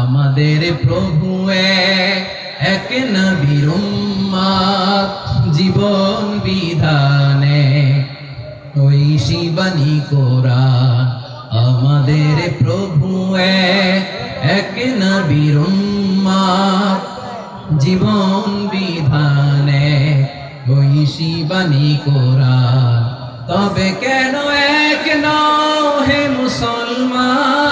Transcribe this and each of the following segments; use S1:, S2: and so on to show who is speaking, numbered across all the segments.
S1: আমাদের প্রভু এক, জীবন বিধানে। ওই শিবানী কোরআন আমাদের প্রভু এক, নবীর জীবন বিধানে। ওই শিবানী কোরআন তবে কেন এক নও হে মুসলমান?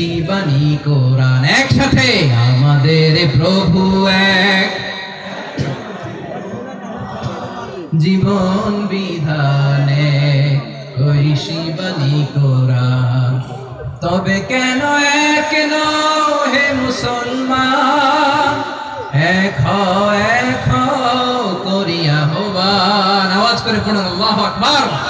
S1: ওই শিবানী কোরআন একসাথে, আমাদের প্রভু এক। জীবন বিধানে ওই শিবানী কোরআন। তবে কেন এক হে মুসলমান? এক এক করিয়া হবান আওয়াজ করে পড়ুন, আল্লাহ আকবার।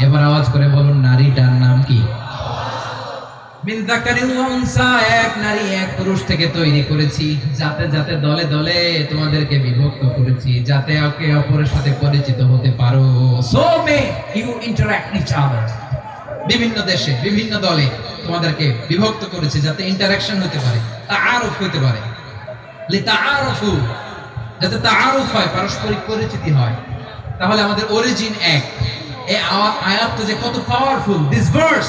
S1: এবার আওয়াজ করে বলুন, নারীটার নাম কি? এক নারী, এক পুরুষ থেকে তৈরি করেছি। যাতে যাতে দলে দলে তোমাদেরকে বিভক্ত করেছি। যাতে একে অপরের সাথে পরিচিত হতে পারো। So may you interact each other বিভিন্ন দেশে, বিভিন্ন দলে তোমাদেরকে বিভক্ত করেছি যাতে ইন্টারাকশন হতে পারে, তাআরুফ হতে পারে। লি তাআরুফু, যাতে তাআরুফ হয়, পারস্পরিক পরিচিতি হয়। তাহলে আমাদের অরিজিন এক। এই যে কত powerful this verse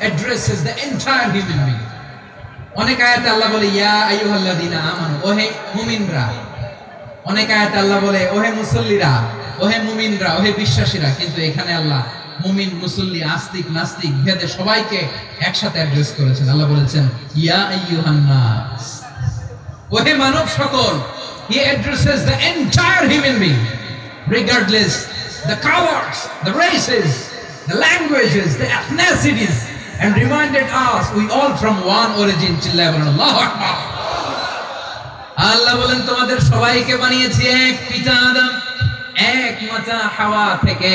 S1: addresses the entire human being অনেক আয়াতে আল্লাহ বলে, ইয়া আইয়ুহাল্লাযীনা আমানু, ওহে মুমিনরা। অনেক আয়াতে আল্লাহ বলে, ওহে মুসল্লিরা, ওহে মুমিনরা, ওহে বিশ্বাসীরা। কিন্তু এখানে আল্লাহ মুমিন মুসল্লি আস্তিক নাস্তিক ভেদে সবাইকে একসাথে অ্যাড্রেস করেছেন আল্লাহ বলেছেন ইয়া আইয়ুহান নাস ওহে মানব সকল he addresses the entire human being regardless the colors, the races, the languages, the ethnicities, and reminded us we all from one origin. চিল্লায় বলেন আল্লাহু আকবার। আল্লাহ বলেন তোমাদের সবাইকে বানিয়েছি এক পিতা আদম এক মাতা হাওয়া থেকে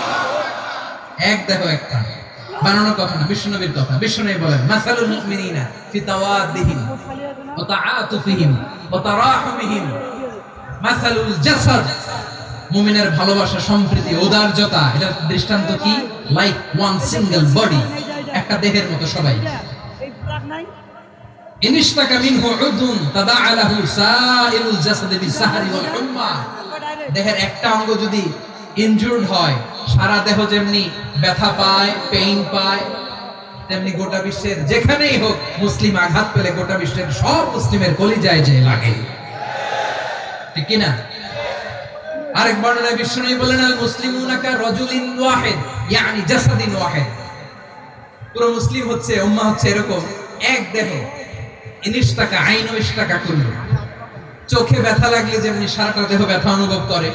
S1: এক দেহ এক প্রাণ বানানোর কথা না কথা। বলেন, মাসালুল মুমিনিনা ফি তাআতুফিহিম তারাহুমিহিম। মাসালুল জাসাদ, মুমিনের ভালোবাসা, সম্প্রীতি দৃষ্টান্ত কি? লাইক ওয়ান সিঙ্গেল বডি একটা দেহের মতো সবাই। ইনিশতাকা মিনহু উদুন তাদাআ লাহু সাইরুল জাসাদি ওয়াল দেহের একটা অঙ্গ যদি ইনজুর্ড হয়। সারা দেহ যেমনি ব্যথা পায় পেইন পায়, তেমনি গোটা বিশ্বের যেখানেই হোক মুসলিম আঘাত পেলে গোটা বিশ্বের সব মুসলিমের কলিজায় যে লাগে। ঠিক কি না আরেক বর্ণনায় বিশ্বনবী বলেন আল মুসলিমুনা কা রাজুলিন ওয়াহিদ, ইয়ানি জাসাদিন ওয়াহিদ। পুরো মুসলিম হচ্ছে উম্মাহ হচ্ছে এরকম, এক দেহ ইনিশ টাকা আইন ইশতাকা কুল্লু চোখে ব্যথা লাগলে যেমনি সারাটা দেহ ব্যথা অনুভব করে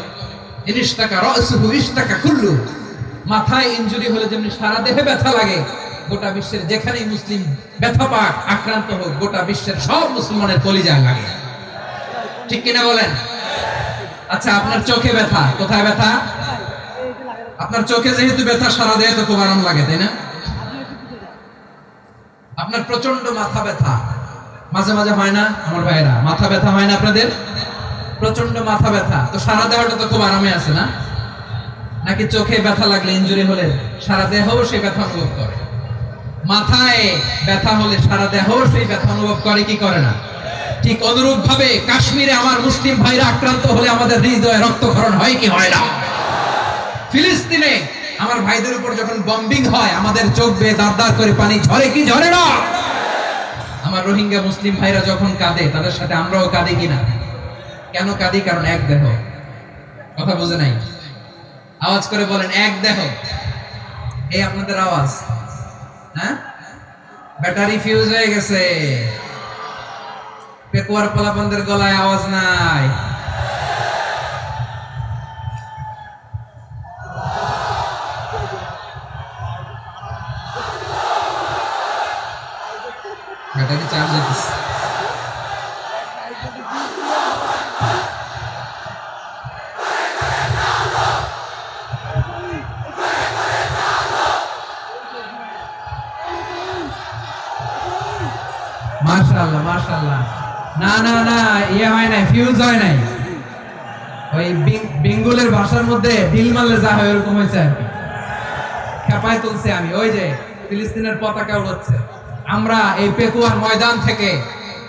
S1: কুল্লু। মাথায় ইনজুরি হলে যেমনি সারা দেহে ব্যথা লাগে, গোটা বিশ্বের যেখানেই মুসলিম ব্যথা পাক, আক্রান্ত হোক, গোটা বিশ্বের সব মুসলমানের কলিজায় লাগে। ঠিক কিনা বলেন? আচ্ছা আপনার চোখে ব্যথা, কোথায় ব্যথা? আপনার চোখে যেহেতু ব্যথা, সারা দেহে তো খুব আরাম লাগে, তাই না? আপনার প্রচণ্ড মাথা ব্যথা। মাঝে মাঝে হয় না, আমার ভাইরা মাথা ব্যথা হয় না আপনাদের? প্রচণ্ড মাথা ব্যথা। তো সারা দেহটা তো খুব আরামে আছে না? নাকি চোখে ব্যথা লাগলে ইনজুরি হলে সারা দেহ সেই ব্যথা অনুভব করে? মাথায় ব্যথা হলে সারা দেহ সেই ব্যথা অনুভব করে, কি করে না? ঠিক অনুরূপ ভাবে কাশ্মীরে আমার মুসলিম ভাইরা আক্রান্ত হলে আমাদের হৃদয়ে রক্তক্ষরণ হয় কি হয় না? ফিলিস্তিনে আমার ভাইদের উপর যখন বম্বিং হয়, আমাদের চোখ বেয়ে দাঁড় দাঁড় করে পানি ঝরে কি ঝরে না? আমার রোহিঙ্গা মুসলিম ভাইরা যখন কাঁদে, তাদের সাথে আমরাও কাঁদি কিনা? কেন কাঁদি? কারণ এক দেহ। কথা বুঝে নাই? আওয়াজ করে বলেন, এক দেহ। এই আপনাদের আওয়াজ। হ্যাঁ? ব্যাটারি ফিউজ হয়ে গেছে। পেকুয়ার পোলাপনদের গলায় আওয়াজ নাই। ব্যাটারি চার্জ হইতেছে। ফিউজ হয় নাই। ওই বেঙ্গলের ভাষার মধ্যে ঢিল মারলে যা হয় এরকম হয়েছে আর কি। খেপায় তুলছে আমি। ওই যে ফিলিস্তিনের পতাকা উড়াচ্ছে। আমরা এই পেকুয়ার ময়দান থেকে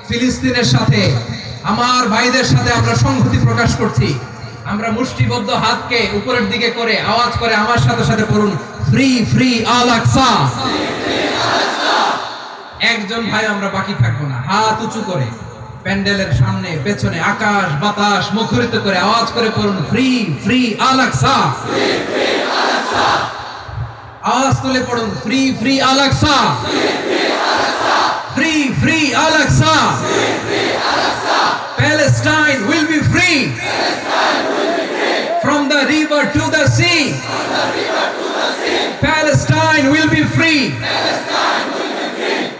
S1: ফিলিস্তিনের সাথে, আমার ভাইদের সাথে আমরা সংহতি প্রকাশ করছি। আমরা মুষ্টিবদ্ধ হাতকে উপরের দিকে করে আওয়াজ করে আমার সাথে সাথে পড়ুন, ফ্রি ফ্রি, আল আকসা। একজন ভাই আমরা বাকি থাকব না। হাত উঁচু করে। প্যান্ডেলের সামনে পেছনে আকাশ বাতাস মুখরিত করে আওয়াজ করে পড়ুন ফ্রি ফ্রি আল আকসা আওয়াজ তুলে পড়ুন free free Al Aqsa free free Al Aqsa Palestine will be free from the river to the sea. Palestine will be free.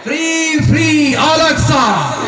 S1: Free, free, Al-Aqsa.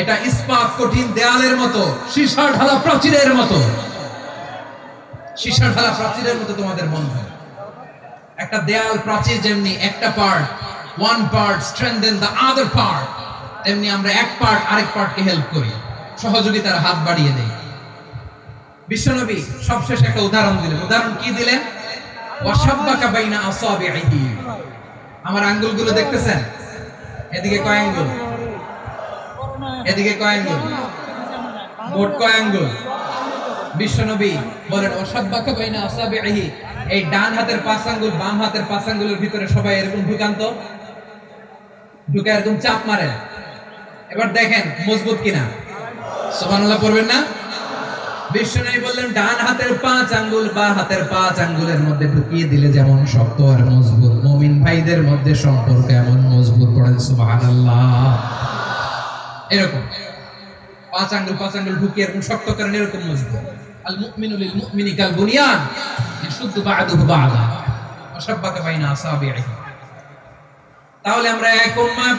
S1: এটা ইস্পাত কঠিন দেয়ালের মতো সীসা ঢালা প্রাচীরের মতো। সীসা ঢালা প্রাচীরের মতো তোমাদের বন্ধন একটা দেয়াল প্রাচীর যেমনি একটা part one part strengthen the other part তেমনি আমরা এক পার্ট আরেক পার্টকে হেল্প করি, সহযোগিতার হাত বাড়িয়ে দেই। বিশ্বনবী সবশেষ একটা উদাহরণ দিলেন। উদাহরণ কি দিলেন? ওয়াসাব্বাকা বাইনা আসাবিহি আমার আঙ্গুলগুলো দেখতেছেন? এদিকে কয় আঙ্গুল? এদিকে কয়াঙ্গুল মোট কয় আঙ্গুল? বিশ্বনবী বলেন ওয়াসাব্বাকা বাইনা আসাবিহি এই ডান হাতের পাঁচ আঙ্গুল, বাম হাতের পাঁচ আঙ্গুলের ভিতরে সবাই এরকম ঢুকান্ত? ঢুকে এরকম চাপ মারে। এবার দেখেন, মজবুত কিনা? সুবহানাল্লাহ, পড়বেন না? বিষ্ণু বললেন, ডান হাতের পাঁচ আঙ্গুল, বা হাতের পাঁচ আঙ্গুলের মধ্যে ঢুকিয়ে দিলে যেমন শক্ত আর মজবুত। মুমিন ভাইদের মধ্যে সম্পর্ক এমন মজবুত, পড়েন সুবহানাল্লাহ। এরকম। পাঁচ আঙ্গুল পাঁচ আঙ্গুল ঢুকিয়ে এরকম শক্ত করেন এরকম আল মুমিনু লিল মুমিনি কাল বুনিয়ান তাহলে আমরা এক উম্মাহ,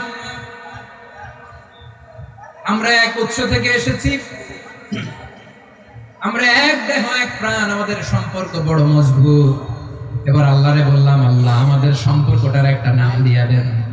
S1: আমরা এক উৎস থেকে এসেছি। আমরা এক দেহ, এক প্রাণ, আমাদের সম্পর্ক বড় মজবুত। এবার আল্লাহরে বললাম, আল্লাহ আমাদের সম্পর্কটার একটা নাম দিয়া দেন।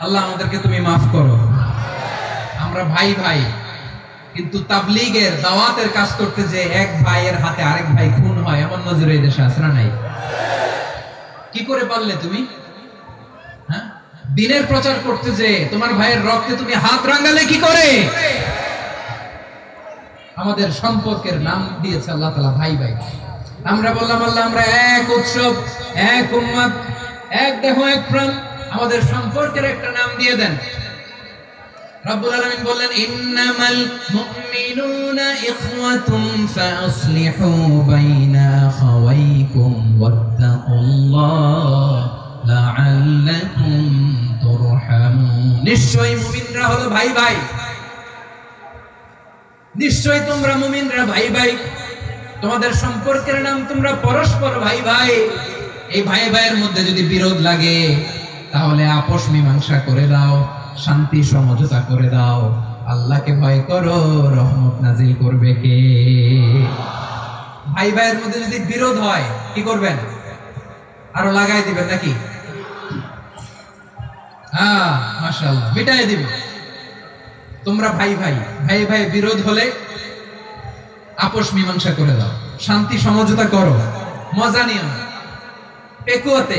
S1: আল্লাহ আমাদেরকে তুমি মাফ করো। আমরা ভাই ভাই। কিন্তু তাবলিগের দাওয়াতের কাজ করতে যে এক ভাইয়ের হাতে আরেক ভাই খুন হয়, এমন নজরে এই দেশে না নাই? কি করে পারলে তুমি? হ্যাঁ? দিনের প্রচার করতে যে তোমার ভাইয়ের রক্তে তুমি হাত রাঙালে কি করে? আমাদের সম্পর্কের নাম দিয়েছে আল্লাহ তালা ভাই ভাই। আমরা বললাম, আল্লাহ, আমরা এক উৎসব, এক উম্মাদ এক দেহ, এক প্রাণ। আমাদের সম্পর্কের একটা নাম দিয়ে দেন। রব্বুল বললেন, ইন্নামাল ইখওয়াতুম ফাসলিহু বাইনা আখাওয়াইকুম ওয়াত্তাকুল্লাহ লাআল্লাকুম তুরহামুন। নিশ্চয়ই মুমিনরা হলো ভাই ভাই। নিশ্চয়ই তোমরা মুমিনরা ভাই ভাই। তোমাদের সম্পর্কের নাম তোমরা পরস্পর ভাই ভাই। এই ভাই ভাইয়ের মধ্যে যদি বিরোধ লাগে তাহলে আপোষ মীমাংসা করে দাও, শান্তি সমঝোতা করে দাও। আল্লাহকে ভয় করো, রহমত নাজিল করবে কে? ভাই ভাইয়ের মধ্যে যদি বিরোধ হয়, কি করবেন? আরও লাগাই দিবেন নাকি? হ্যাঁ মাশাআল্লাহ, মিটাই দিবেন তোমরা ভাই ভাই ভাই ভাই বিরোধ হলে আপোষ মীমাংসা করে দাও। শান্তি সমঝোতা করো। মজা নিও পেকুয়াতে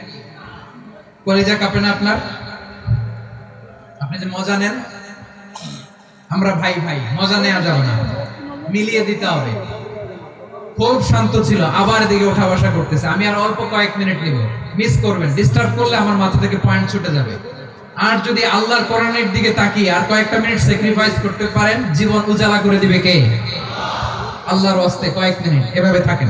S1: কলিজা কাঁপে না আপনার? আপনি যে মজা নেন? আমরা ভাই ভাই, মজা নেওয়া যাবে না। মিলিয়ে দিতে হবে। খুব শান্ত ছিল, আবার এদিকে ওঠা বসা করতেছে। আমি আর অল্প কয়েক মিনিট নিব। মিস করবেন ডিস্টার্ব করলে আমার মাথা থেকে পয়েন্ট ছুটে যাবে। আর যদি আল্লাহর কোরআনের দিকে তাকিয়ে আর কয়েকটা মিনিট স্যাক্রিফাইস করতে পারেন, জীবন উজালা করে দিবে কে? আল্লাহর ওয়াস্তে কয়েক মিনিট, এভাবে থাকেন।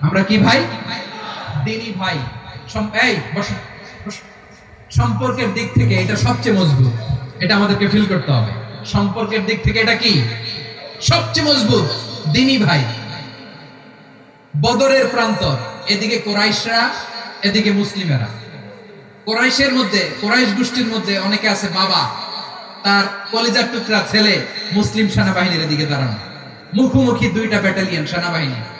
S1: আমরা কি ভাই? দিনী ভাই। এই। সম্পর্কের দিক থেকে এটা সবচেয়ে মজবুত। এটা আমাদেরকে ফিল করতে হবে। সম্পর্কের দিক থেকে এটা কি? সবচেয়ে মজবুত। দিনী ভাই। বদরের প্রান্তর। এদিকে কোরাইশরা, এদিকে মুসলিমেরা। কোরাইশের মধ্যে, কোরাইশ গোষ্ঠীর মধ্যে অনেকে আছে বাবা। তার কলিজার টুকরা ছেলে মুসলিম সেনাবাহিনীর দিকে দাঁড়ানো। মুখোমুখি দুইটা ব্যাটালিয়ন সেনাবাহিনী।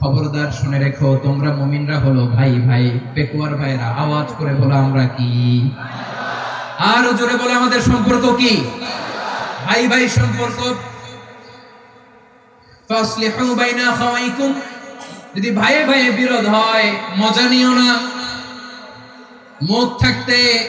S1: খবরদার শুনে রেখো, তোমরা হলো, ভাই ভাই, পেকুয়ার ভাইরা আওয়াজ করে বলো আমরা কি? আর জোরে আমাদের সম্পর্ক কি? ভাই ভাই, সম্পর্ক। যদি ভাইয়ে ভাইয়ে বিরোধ হয়, মজা নিও না। মুখ থাকতে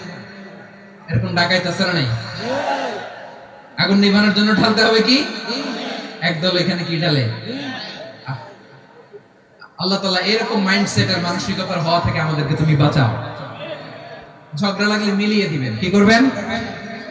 S1: এরকম ডাকাইতে আছে নাই? আগুন নিভানোর জন্য ঢালতে হবে কি? একদল এখানে কি ঢালে? আল্লাহ তাআলা এরকম মাইন্ডসেট আর মানসিকতার হওয়া থেকে আমাদেরকে তুমি বাঁচাও। ঝগড়া লাগলে মিলিয়ে দিবেন। কি করবেন?